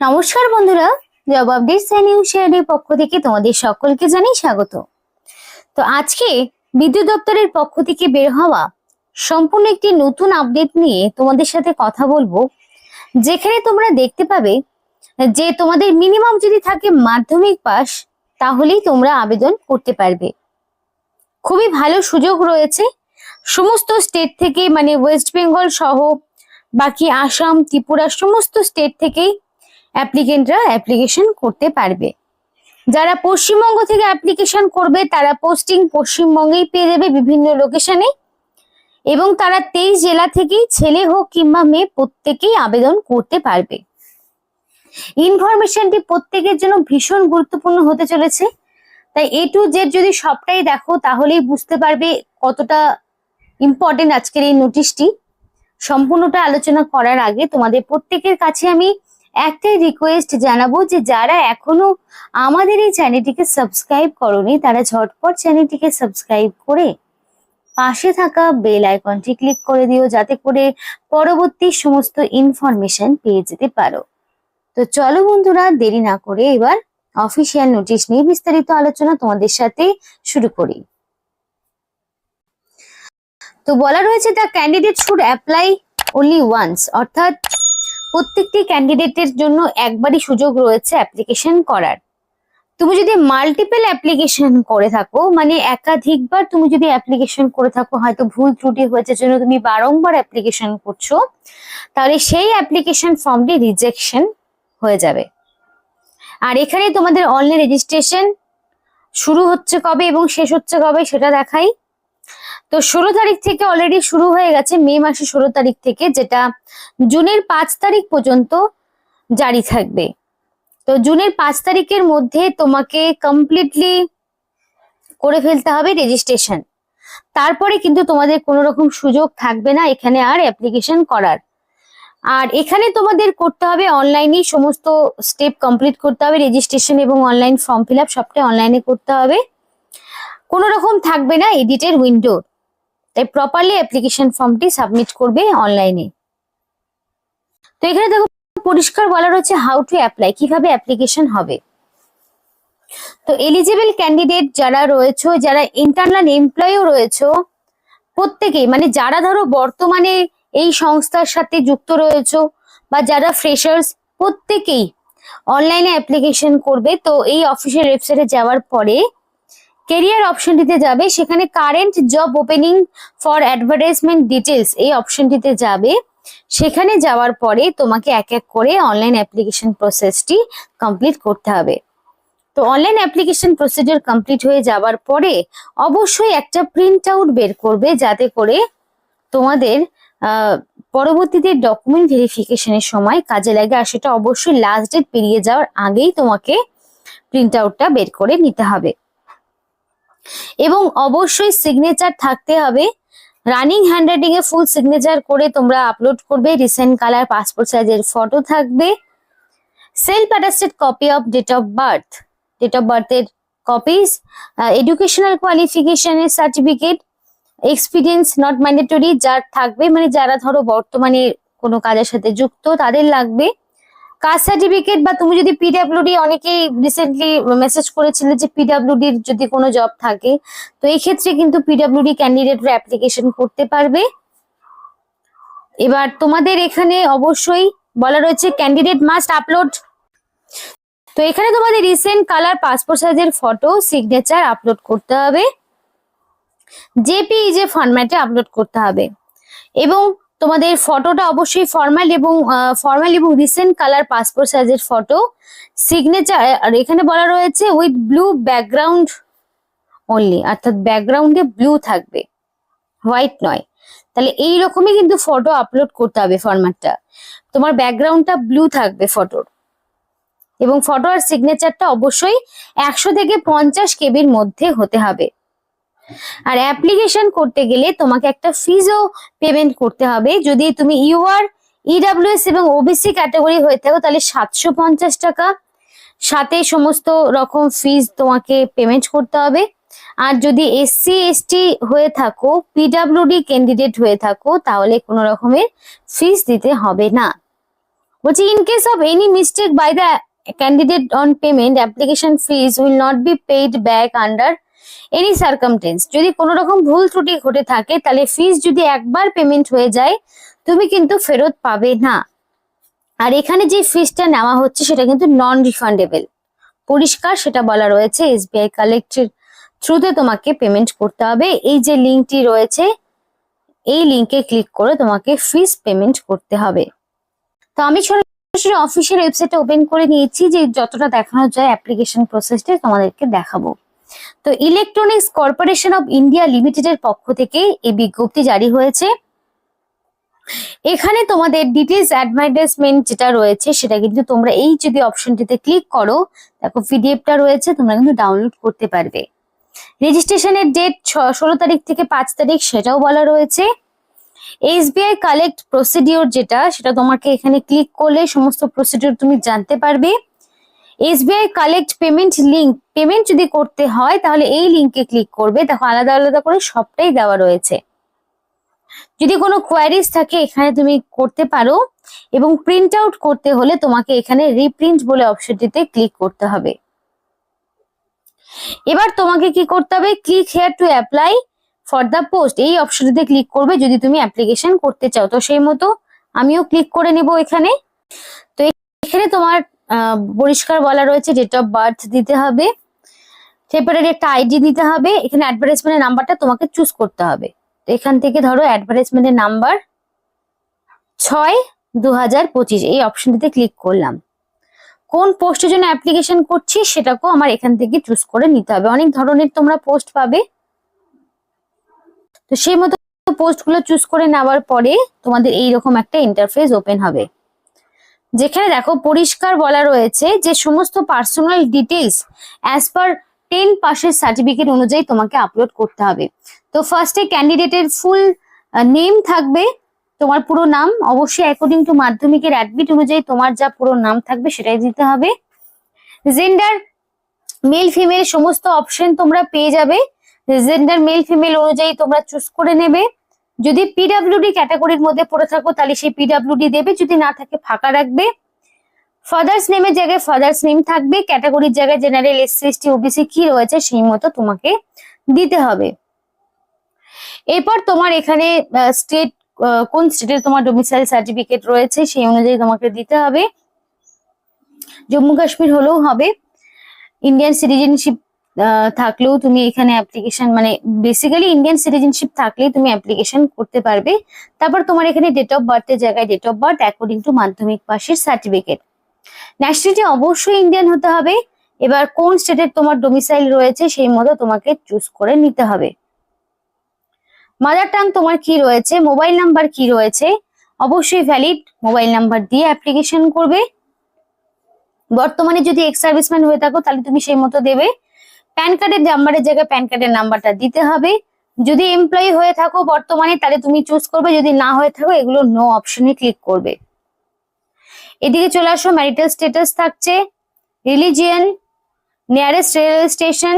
নমস্কার বন্ধুরা, job update news শেয়ারের পক্ষ থেকে তোমাদের সকলকে জানাই স্বাগত। তো আজকে বিদ্যুৎ দপ্তরের পক্ষ থেকে বের হওয়া সম্পূর্ণ একটি নতুন আপডেট নিয়ে তোমাদের সাথে কথা বলব। যেখানে তোমরা দেখতে পাবে যে তোমাদের মিনিমাম যদি থাকে মাধ্যমিক পাস তাহলেই তোমরা আবেদন করতে পারবে। খুবই ভালো সুযোগ রয়েছে। সমস্ত স্টেট থেকে মানে ওয়েস্ট বেঙ্গল সহ, বাকি আসাম ত্রিপুরা, সমস্ত স্টেট থেকেই অ্যাপ্লিকেন্টরা অ্যাপ্লিকেশন করতে পারবে। যারা পশ্চিমবঙ্গ থেকে অ্যাপ্লিকেশন করবে, তারা পোস্টিং পশ্চিমবঙ্গেই পেয়ে যাবে বিভিন্ন লোকেশনে এবং তারা তেইশ জেলা থেকেই ছেলে হোক কিংবা মেয়ে প্রত্যেকেই আবেদন করতে পারবে। ইনফরমেশনটি প্রত্যেকের জন্য ভীষণ গুরুত্বপূর্ণ হতে চলেছে। তাই এ টু জেড যদি সবটাই দেখো, তাহলেই বুঝতে পারবে কতটা ইম্পর্টেন্ট আজকের এই নোটিশটি সম্পূর্ণটা আলোচনা করার আগে তোমাদের প্রত্যেকের কাছে আমি একটাই রিকোয়েস্ট জানাব যে যারা এখনও আমাদের এই চ্যানেলটিকে সাবস্ক্রাইব করনি, তারা ঝটপট চ্যানেলটিকে সাবস্ক্রাইব করে পাশে থাকা বেল আইকনটি ক্লিক করে দিও, যাতে করে পরবর্তী সমস্ত ইনফরমেশন পেয়ে যেতে পারো। তো চলো বন্ধুরা, দেরি না করে এবার অফিসিয়াল নোটিশ নিয়ে বিস্তারিত আলোচনা তোমাদের সাথে শুরু করি। তো বলা রয়েছে the candidate should apply only once অর্থাৎ প্রত্যেকটি ক্যান্ডিডেটের জন্য একবারই সুযোগ রয়েছে অ্যাপ্লিকেশন করার। তুমি যদি মাল্টিপল অ্যাপ্লিকেশন করে থাকো মানে একাধিকবার তুমি যদি অ্যাপ্লিকেশন করে থাকো, হয়তো ভুল ত্রুটি হয়েছে জন্য তুমি বারংবার অ্যাপ্লিকেশন করছ, তাহলে সেই অ্যাপ্লিকেশন ফর্মটি রিজেকশন হয়ে যাবে। আর এখানে তোমাদের অনলাইন রেজিস্ট্রেশন শুরু হচ্ছে কবে এবং শেষ হচ্ছে কবে সেটা দেখাই। তো ষোলো তারিখ থেকে অলরেডি শুরু হয়ে গেছে মে মাসের ষোলো তারিখ থেকে, যেটা জুনের পাঁচ তারিখ পর্যন্ত জারি থাকবে। তো জুনের পাঁচ তারিখের মধ্যে তোমাকে কমপ্লিটলি করে ফেলতে হবে রেজিস্ট্রেশন তারপরে কিন্তু তোমাদের কোনো রকম সুযোগ থাকবে না এখানে আর অ্যাপ্লিকেশন করার। আর এখানে তোমাদের করতে হবে অনলাইনেই সমস্ত স্টেপ কমপ্লিট করতে হবে রেজিস্ট্রেশন এবং অনলাইন ফর্ম ফিল আপ সবটাই অনলাইনে করতে হবে। কোনো রকম থাকবে না এডিটের উইন্ডো তাই প্রপারলি অ্যাপ্লিকেশন ফর্মটি সাবমিট করবে অনলাইনে তো এখানে দেখো পরিষ্কার বলা রয়েছে হাউ টু অ্যাপ্লাই কীভাবে অ্যাপ্লিকেশন হবে। তো এলিজিবল ক্যান্ডিডেট যারা রয়েছে, যারা ইন্টারনাল এমপ্লয়ও রয়েছে, প্রত্যেকেই মানে যারা ধরো বর্তমানে এই সংস্থার সাথে যুক্ত রয়েছে, বা যারা ফ্রেশার্স প্রত্যেকেই অনলাইনে অ্যাপ্লিকেশন করবে। তো এই অফিসিয়াল ওয়েবসাইটে যাওয়ার পরে কেরিয়ার অপশনটিতে যাবে, সেখানে current job opening for advertisement details এই অপশনটিতে যাবে। সেখানে যাওয়ার পরে তোমাকে এক এক করে অনলাইন অ্যাপ্লিকেশন প্রসেসটি কমপ্লিট করতে হবে। তো অনলাইন অ্যাপ্লিকেশন প্রসিডিওর কমপ্লিট হয়ে যাওয়ার পরে অবশ্যই একটা প্রিন্ট আউট বের করবে, যাতে করে তোমাদের পরবর্তীতে ডকুমেন্ট ভেরিফিকেশনের সময় কাজে লাগে। আর সেটা অবশ্যই লাস্ট ডেট পেরিয়ে যাওয়ার আগেই তোমাকে প্রিন্ট আউটটা বের করে নিতে হবে। এবং অবশ্যই সিগনেচার থাকতে হবে। রানিং হ্যান্ডরাইটিং এ ফুল সিগনেচার করে তোমরা আপলোড করবে। রিসেন্ট কালার পাসপোর্ট সাইজের ফটো থাকবে। Self attested copy of date of birth date of বার্থের copies educational কোয়ালিফিকেশনের সার্টিফিকেট এক্সপিরিয়েন্স নট ম্যান্ডেটরি যার থাকবে মানে যারা ধরো বর্তমানে কোনো কাজের সাথে যুক্ত, তাদের লাগবে। কাস্ট সার্টিফিকেট বা তুমি যদি পিডাব্লিউডি অনেকেই রিসেন্টলি মেসেজ করেছিলে যে পিডাব্লিউডির যদি কোনো জব থাকে, তো এই ক্ষেত্রে কিন্তু পিডাব্লিউডি ক্যান্ডিডেটরা অ্যাপ্লিকেশন করতে পারবে। এবার তোমাদের এখানে অবশ্যই বলা রয়েছে ক্যান্ডিডেট মাস্ট আপলোড তো এখানে তোমাদের রিসেন্ট কালার পাসপোর্ট সাইজের ফটো সিগনেচার আপলোড করতে হবে। জেপিইজে ফরম্যাটে আপলোড করতে হবে। এবং তোমাদের ফটোটা অবশ্যই ফর্মাল এবং ফর্মাল এবং রিসেন্ট কালার পাসপোর্ট সাইজের ফটো সিগনেচার আর এখানে বলা রয়েছে উইথ ব্লু ব্যাকগ্রাউন্ড অনলি অর্থাৎ ব্যাকগ্রাউন্ডে ব্লু থাকবে হোয়াইট নয়। তাহলে এই রকমই কিন্তু ফটো আপলোড করতে হবে ফরম্যাটটা তোমার ব্যাকগ্রাউন্ডটা ব্লু থাকবে ফটোর এবং ফটো আর সিগনেচারটা অবশ্যই একশো থেকে পঞ্চাশ কেবির মধ্যে হতে হবে। আর অ্যাপ্লিকেশন করতে গেলে তোমাকে একটা ফিজও পেমেন্ট করতে হবে। যদি তুমি ইউআর ইডাব্লিউএস এবং ওবিসি ক্যাটাগরি হয়ে থাকো, তাহলে সাতশো পঞ্চাশ টাকা। সাথে সমস্ত রকম ফিজ তোমাকে পেমেন্ট করতে হবে। আর যদি এসসি এসটি হয়ে থাকো পিডাব্লিউডি ক্যান্ডিডেট হয়ে থাকো, তাহলে কোনো রকমের ফিস দিতে হবে না। বলছি in case of any mistake by the candidate on payment application fees will not be paid back under any circumstance যদি কোনো রকম ভুল ত্রুটি ঘটে থাকে, তাহলে ফিজ যদি একবার পেমেন্ট হয়ে যায়, তুমি কিন্তু ফেরত পাবে না। আর এখানে যে ফিজটা নেওয়া হচ্ছে, সেটা কিন্তু নন রিফান্ডেবল পরিষ্কার সেটা বলা রয়েছে এসবিআই কালেক্টের থ্রুতে তোমাকে পেমেন্ট করতে হবে। এই যে লিঙ্কটি রয়েছে, এই লিঙ্কে ক্লিক করে তোমাকে ফিস পেমেন্ট করতে হবে। তো আমি সরাসরি অফিসিয়াল ওয়েবসাইটে ওপেন করে নিয়েছি, যে যতটা দেখানো যায় অ্যাপ্লিকেশন প্রসেসটা তোমাদেরকে দেখাবো। তো ইলেকট্রনিক্স কর্পোরেশন অফ ইন্ডিয়া লিমিটেডের পক্ষ থেকে এই বিজ্ঞপ্তি জারি হয়েছে। এখানে তোমাদের ডিটেলস অ্যাডভার্টাইজমেন্ট যেটা রয়েছে, সেটা কিন্তু তোমরা এই যদি অপশনটিতে ক্লিক করো, দেখো পিডিএফটা রয়েছে, তোমরা কিন্তু ডাউনলোড করতে পারবে। রেজিস্ট্রেশনের ডেট ষোলো তারিখ থেকে পাঁচ তারিখ সেটাও বলা রয়েছে। এসবিআই কালেক্ট প্রসিডিওর যেটা, সেটা তোমাকে এখানে ক্লিক করলে সমস্ত প্রসিডিওর তুমি জানতে পারবে। SBI collect payment link payment যদি করতে হয়, তাহলে এই লিঙ্কে ক্লিক করবে। দেখো, আলাদা আলাদা করে সবটাই দেওয়া রয়েছে। যদি কোনো কোয়ারিজ থাকে, এখানে তুমি করতে পারো এবং প্রিন্ট আউট করতে হলে তোমাকে এখানে রিপ্রিন্ট বলে অপশনটিতে ক্লিক করতে হবে। এবার তোমাকে কি করতে হবে? Click here to apply for the post এই অপশনটিতে ক্লিক করবে যদি তুমি অ্যাপ্লিকেশন করতে চাও। তো সেই মতো আমিও ক্লিক করে নেব এখানে। তো এখানে তোমার পরিষ্কার বলা রয়েছে ডেট অফ বার্থ দিতে হবে। সেপারেট একটা আইডি দিতে হবে। এখানে অ্যাডভার্টাইজমেন্টের নাম্বারটা তোমাকে চুজ করতে হবে। তো এখান থেকে ধরো অ্যাডভার্টাইজমেন্টের নাম্বার ছয় দু এই অপশনটিতে ক্লিক করলাম। কোন পোস্টের জন্য অ্যাপ্লিকেশন করছি সেটাকেও আমার এখান থেকে চুজ করে নিতে হবে। অনেক ধরনের তোমরা পোস্ট পাবে। তো সেই মতো পোস্টগুলো চুজ করে নেওয়ার পরে তোমাদের এইরকম একটা ইন্টারফেস ওপেন হবে। যেখানে দেখো পরিষ্কার বলা রয়েছে যে সমস্ত personal details as per ten পাসের সার্টিফিকেট অনুযায়ী তোমাকে আপলোড করতে হবে। তো ফার্স্টে ক্যান্ডিডেটের ফুল নেম থাকবে, তোমার পুরো নাম, অবশ্যই অ্যাকর্ডিং টু মাধ্যমিকের অ্যাডমিট অনুযায়ী তোমার যা পুরো নাম থাকবে সেটাই দিতে হবে। জেন্ডার মেল ফিমেল সমস্ত অপশন তোমরা পেয়ে যাবে। জেন্ডার মেল ফিমেল অনুযায়ী তোমরা চুজ করে নেবে। যদি পিডাব্লিউডি ক্যাটাগরির মধ্যে পড়ে থাকো, তাহলে সেই পিডাব্লিউডি দেবে। যদি না থাকে, ফাঁকা রাখবে। ফাদার্স নেমের জায়গায় ফাদার্স নেম থাকবে। ক্যাটাগরির জায়গায় জেনারেল এসসি এসটি ওবিসি কি রয়েছে, সেই মতো তোমাকে দিতে হবে। এরপর তোমার এখানে স্টেট কোন স্টেটের তোমার ডোমিসাইল সার্টিফিকেট রয়েছে, সেই অনুযায়ী তোমাকে দিতে হবে। জম্মু কাশ্মীর হলেও হবে। ইন্ডিয়ান সিটিজেনশিপ থাকলেও তুমি এখানে অ্যাপ্লিকেশন মানে বেসিক্যালি ইন্ডিয়ান সিটিজেনশিপ থাকলেই তুমি অ্যাপ্লিকেশন করতে পারবে। তারপর তোমার এখানে ডেট অফ বার্থের জায়গায় date of birth according to মাধ্যমিক পাশের সার্টিফিকেট ন্যাশনালিটি অবশ্যই ইন্ডিয়ান হতে হবে। এবার কোন স্টেটের তোমার ডোমিসাইল রয়েছে সেই মতো তোমাকে চুজ করে নিতে হবে। মাদার টাং তোমার কি রয়েছে? মোবাইল নাম্বার কি রয়েছে? অবশ্যই ভ্যালিড মোবাইল নাম্বার দিয়ে অ্যাপ্লিকেশন করবে। বর্তমানে যদি এক্স সার্ভিসম্যান হয়ে থাকো তাহলে তুমি সেই মতো দেবে। প্যান কার্ডের নাম্বারের জায়গায় প্যান কার্ডের নাম্বারটা দিতে হবে। যদি এমপ্লয়ি হয়ে থাকো বর্তমানে, তাহলে তুমি চুজ করবে। যদি না হয়ে থাকো, এগুলো নো অপশনে ক্লিক করবে। এদিকে চলে আসো ম্যারিটাল স্ট্যাটাস থাকছে religion nearest railway station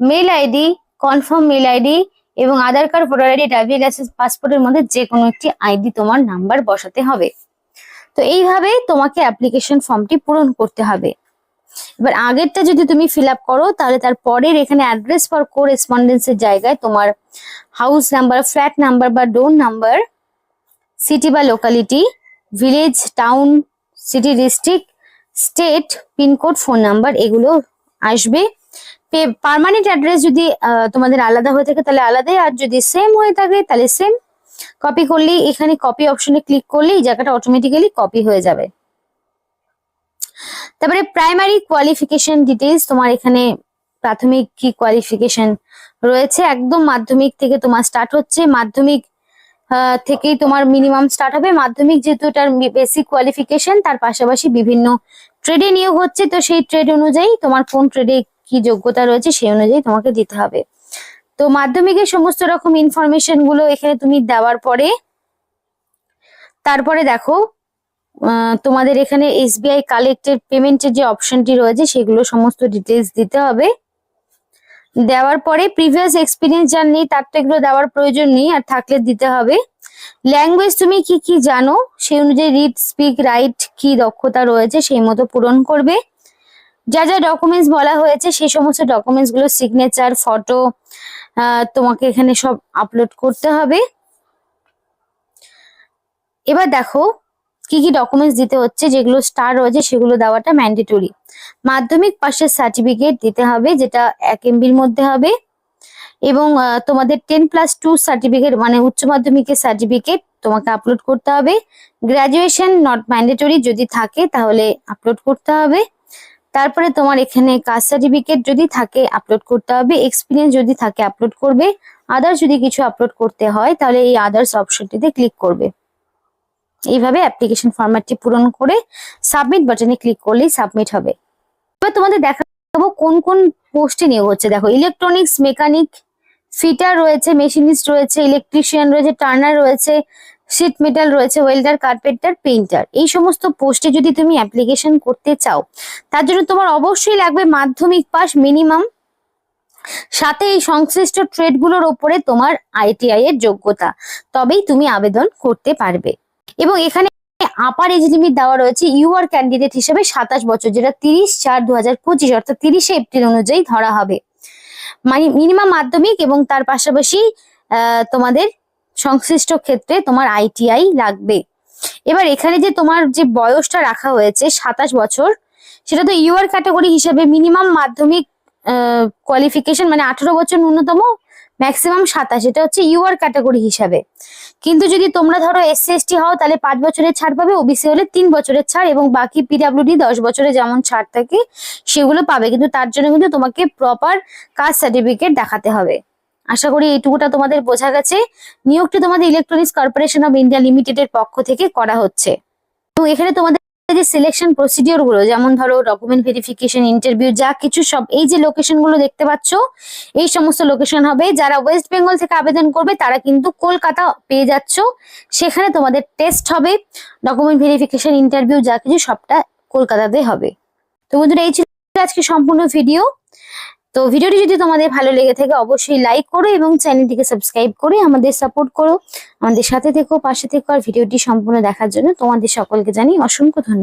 mail ID confirm mail ID এবং Aadhaar card voter ID driving licence পাসপোর্টের মধ্যে যে কোনো একটি আইডি তোমার নাম্বার বসাতে হবে। তো এইভাবে তোমাকে অ্যাপ্লিকেশন ফর্মটি পূরণ করতে হবে। এবার আগেরটা যদি তুমি ফিল আপ করো, তাহলে তার পরের এখানে অ্যাড্রেস ফর কোরেসপন্ডেন্সের জায়গায় তোমার হাউস নাম্বার ফ্ল্যাট নাম্বার বা ডোর নাম্বার সিটি বা locality village town city district state pincode phone number এগুলো আসবে। পার্মানেন্ট অ্যাড্রেস যদি তোমাদের আলাদা হয়ে থাকে তাহলে আলাদাই, আর যদি সেম হয়ে থাকে তাহলে সেম কপি করলেই, এখানে কপি অপশনে ক্লিক করলেই জায়গাটা অটোমেটিক্যালি কপি হয়ে যাবে। তারপরে প্রাইমারি কোয়ালিফিকেশন ডিটেলস তোমার এখানে প্রাথমিক কি কোয়ালিফিকেশন রয়েছে, একদম মাধ্যমিক থেকে তোমার স্টার্ট হচ্ছে। মাধ্যমিক থেকেই তোমার মিনিমাম স্টার্ট হবে। মাধ্যমিক যেহেতু এটার বেসিক কোয়ালিফিকেশন তার পাশাপাশি বিভিন্ন ট্রেডে নিয়োগ হচ্ছে। তো সেই ট্রেড অনুযায়ী তোমার কোন ট্রেডে কি যোগ্যতা রয়েছে, সেই অনুযায়ী তোমাকে দিতে হবে। তো মাধ্যমিকের সমস্ত রকম ইনফরমেশনগুলো এখানে তুমি দেওয়ার পরে, তারপরে দেখো তোমাদের এখানে এসবিআই কালেক্টেড পেমেন্টের যে অপশনটি রয়েছে, সেগুলো সমস্ত ডিটেলস দিতে হবে। দেওয়ার পরে প্রিভিয়াস এক্সপিরিয়েন্স যার নেই, তার তো এগুলো দেওয়ার প্রয়োজন নেই, আর থাকলে দিতে হবে। ল্যাঙ্গুয়েজ তুমি কি কি জানো, সেই অনুযায়ী রিড স্পিক রাইট কি দক্ষতা রয়েছে, সেই মতো পূরণ করবে। যা যা ডকুমেন্টস বলা হয়েছে, সেই সমস্ত ডকুমেন্টসগুলো সিগনেচার ফটো তোমাকে এখানে সব আপলোড করতে হবে। এবার দেখো কি কি ডকুমেন্টস দিতে হচ্ছে, যেগুলো স্টার রয়েছে সেগুলো দেওয়াটা ম্যান্ডেটরি মাধ্যমিক পাশের সার্টিফিকেট দিতে হবে, যেটা এক এমবির মধ্যে হবে। এবং তোমাদের টেন প্লাস টু সার্টিফিকেট মানে উচ্চ মাধ্যমিকের সার্টিফিকেট তোমাকে আপলোড করতে হবে। গ্রাজুয়েশন নট ম্যান্ডেটরি যদি থাকে, তাহলে আপলোড করতে হবে। তারপরে তোমার এখানে কাস্ট সার্টিফিকেট যদি থাকে আপলোড করতে হবে। এক্সপিরিয়েন্স যদি থাকে আপলোড করবে। আদার্স যদি কিছু আপলোড করতে হয়, তাহলে এই আদার্স অপশনটিতে ক্লিক করবে। এইভাবে অ্যাপ্লিকেশন ফরম্যাটটি পূরণ করে সাবমিট বাটনে ক্লিক করলেই সাবমিট হবে। এবার তোমাদের দেখাবো কোন কোন পোস্টে নিয়োগ হচ্ছে। দেখো ইলেকট্রনিক্স মেকানিক ফিটার রয়েছে মেশিনিস্ট রয়েছে ইলেকট্রিশিয়ান রয়েছে টার্নার রয়েছে শিট মেটাল রয়েছে ওয়েল্ডার কার্পেন্টার পেইন্টার এই সমস্ত পোস্টে যদি তুমি অ্যাপ্লিকেশন করতে চাও, তার জন্য তোমার অবশ্যই লাগবে মাধ্যমিক পাস মিনিমাম সাথে এই সংশ্লিষ্ট ট্রেডগুলোর ওপরে তোমার আইটিআই এর যোগ্যতা। তবেই তুমি আবেদন করতে পারবে। এবং এখানে আপার এজ লিমিট দেওয়া রয়েছে ইউআর ক্যান্ডিডেট হিসেবে সাতাশ বছর, যেটা তিরিশ চার দু হাজার পঁচিশ, অর্থাৎ তিরিশে এপ্রিল অনুযায়ী ধরা হবে। মানে মিনিমাম মাধ্যমিক এবং তার পাশাপাশি তোমাদের সংশ্লিষ্ট ক্ষেত্রে তোমার আইটিআই লাগবে। এবার এখানে যে তোমার যে বয়সটা রাখা হয়েছে সাতাশ বছর, সেটা তো ইউআর ক্যাটাগরি হিসেবে মিনিমাম মাধ্যমিক কোয়ালিফিকেশন মানে আঠারো বছর ন্যূনতম ম্যাক্সিমাম সাতাশ, এটা হচ্ছে ইউআর ক্যাটাগরি হিসাবে। কিন্তু যদি তোমরা ধরো এসসি এসটি হও, তাহলে পাঁচ বছরের ছাড় পাবে ওবিসি হলে তিন বছরের ছাড় এবং বাকি পিডাব্লিউডি দশ বছরে যেমন ছাড় থাকে, সেগুলো পাবে। কিন্তু তার জন্য কিন্তু তোমাকে প্রপার কাস্ট সার্টিফিকেট দেখাতে হবে। আশা করি এইটুকুটা তোমাদের বোঝা গেছে। নিয়োগটি তোমাদের ইলেকট্রনিক্স কর্পোরেশন অফ ইন্ডিয়া লিমিটেডের পক্ষ থেকে করা হচ্ছে। এবং এখানে তোমাদের যে সিলেকশন প্রসিডিওরগুলো, যেমন ধরো ডকুমেন্ট ভেরিফিকেশন ইন্টারভিউ যা কিছু সব, এই যে লোকেশনগুলো দেখতে পাচ্ছ, এই সমস্ত লোকেশন হবে। যারা ওয়েস্ট বেঙ্গল থেকে আবেদন করবে, তারা কিন্তু কলকাতা পেয়ে যাচ্ছ। সেখানে তোমাদের টেস্ট হবে। ডকুমেন্ট ভেরিফিকেশন ইন্টারভিউ যা কিছু সবটা কলকাতাতে হবে। তো বন্ধুরা, এই ছিল আজকে সম্পূর্ণ ভিডিও তো ভিডিওটি যদি তোমাদের ভালো লেগে থাকে, অবশ্যই লাইক করো এবং চ্যানেলটিকে সাবস্ক্রাইব করে আমাদের সাপোর্ট করো। আমাদের সাথে থেকো, পাশে থেকো, আর ভিডিওটি সম্পূর্ণ দেখার জন্য তোমাদের সকলকে জানি অসংখ্য ধন্যবাদ।